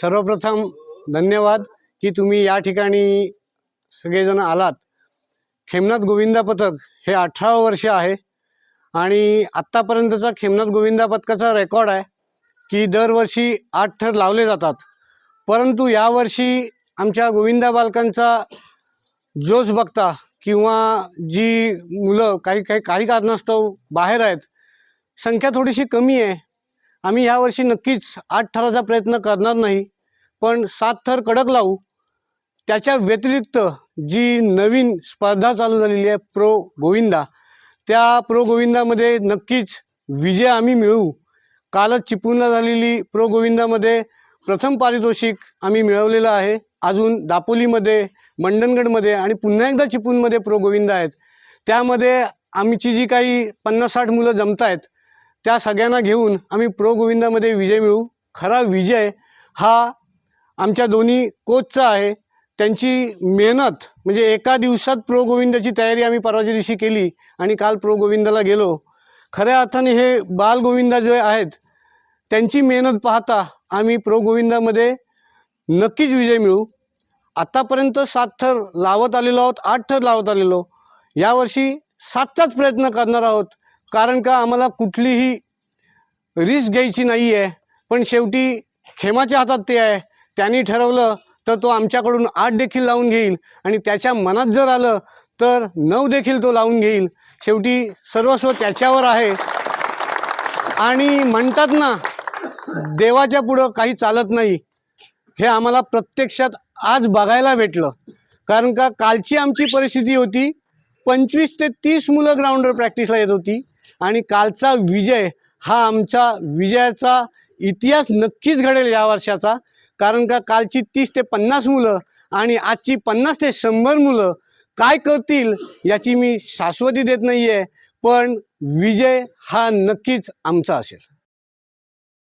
सर्वप्रथम धन्यवाद की तुम्ही या ठिकाणी सगळेजण आलात. खेमनाथ गोविंदा पथक हे अठरावं वर्ष आहे आणि आत्तापर्यंतचा खेमनाथ गोविंदा पथकाचा रेकॉर्ड आहे की दरवर्षी आठ ठर लावले जातात. परंतु यावर्षी आमच्या गोविंदा बालकांचा जोश बघता किंवा जी मुलं काही काही काही कारणास्तव बाहेर आहेत संख्या थोडीशी कमी आहे. आम्ही यावर्षी नक्कीच आठ थराचा प्रयत्न करणार नाही पण सात थर कडक लावू. त्याच्या व्यतिरिक्त जी नवीन स्पर्धा चालू झालेली आहे प्रो गोविंदा त्या प्रो गोविंदामध्ये नक्कीच विजय आम्ही मिळवू. कालच चिपळूणला झालेली प्रो गोविंदामध्ये प्रथम पारितोषिक आम्ही मिळवलेलं आहे. अजून दापोलीमध्ये मंडणगडमध्ये आणि पुन्हा एकदा चिपळूणमध्ये प्रो गोविंदा आहेत. त्यामध्ये आमची जी काही पन्नास साठ मुलं जमत आहेत त्या सगळ्यांना घेऊन आम्ही प्रो गोविंदामध्ये विजय मिळू खरा विजय हा आमच्या दोन्ही कोचचा आहे. त्यांची मेहनत म्हणजे एका दिवसात प्रो गोविंदाची तयारी आम्ही परवाच्या दिवशी केली आणि काल प्रो गोविंदाला गेलो. खऱ्या अर्थाने हे बाल गोविंदा जे आहेत त्यांची मेहनत पाहता आम्ही प्रो गोविंदामध्ये नक्कीच विजय मिळू आत्तापर्यंत सात थर लावत आलेलो आहोत आठ थर लावत आलेलो. यावर्षी सातचाच प्रयत्न करणार आहोत. कारण का आम्हाला कुठलीही रिस्क घ्यायची नाही आहे पण शेवटी खेमाच्या हातात ते आहे. त्यांनी ठरवलं तर तो आमच्याकडून आठ देखील लावून घेईल आणि त्याच्या मनात जर आलं तर नऊ देखील तो लावून घेईल. शेवटी सर्वस्व त्याच्यावर आहे. आणि म्हणतात ना देवाच्या पुढं काही चालत नाही. हे आम्हाला प्रत्यक्षात आज बघायला भेटलं. कारण का कालची आमची परिस्थिती होती पंचवीस ते तीस मुलं ग्राउंडवर प्रॅक्टिसला येत होती. आणि कालचा विजय हा आमचा विजयाचा इतिहास नक्कीच घडेल या वर्षाचा. कारण का कालची तीस ते पन्नास मुलं आणि आजची पन्नास ते शंभर मुलं काय करतील याची मी शाश्वती देत नाही आहे पण विजय हा नक्कीच आमचा असेल.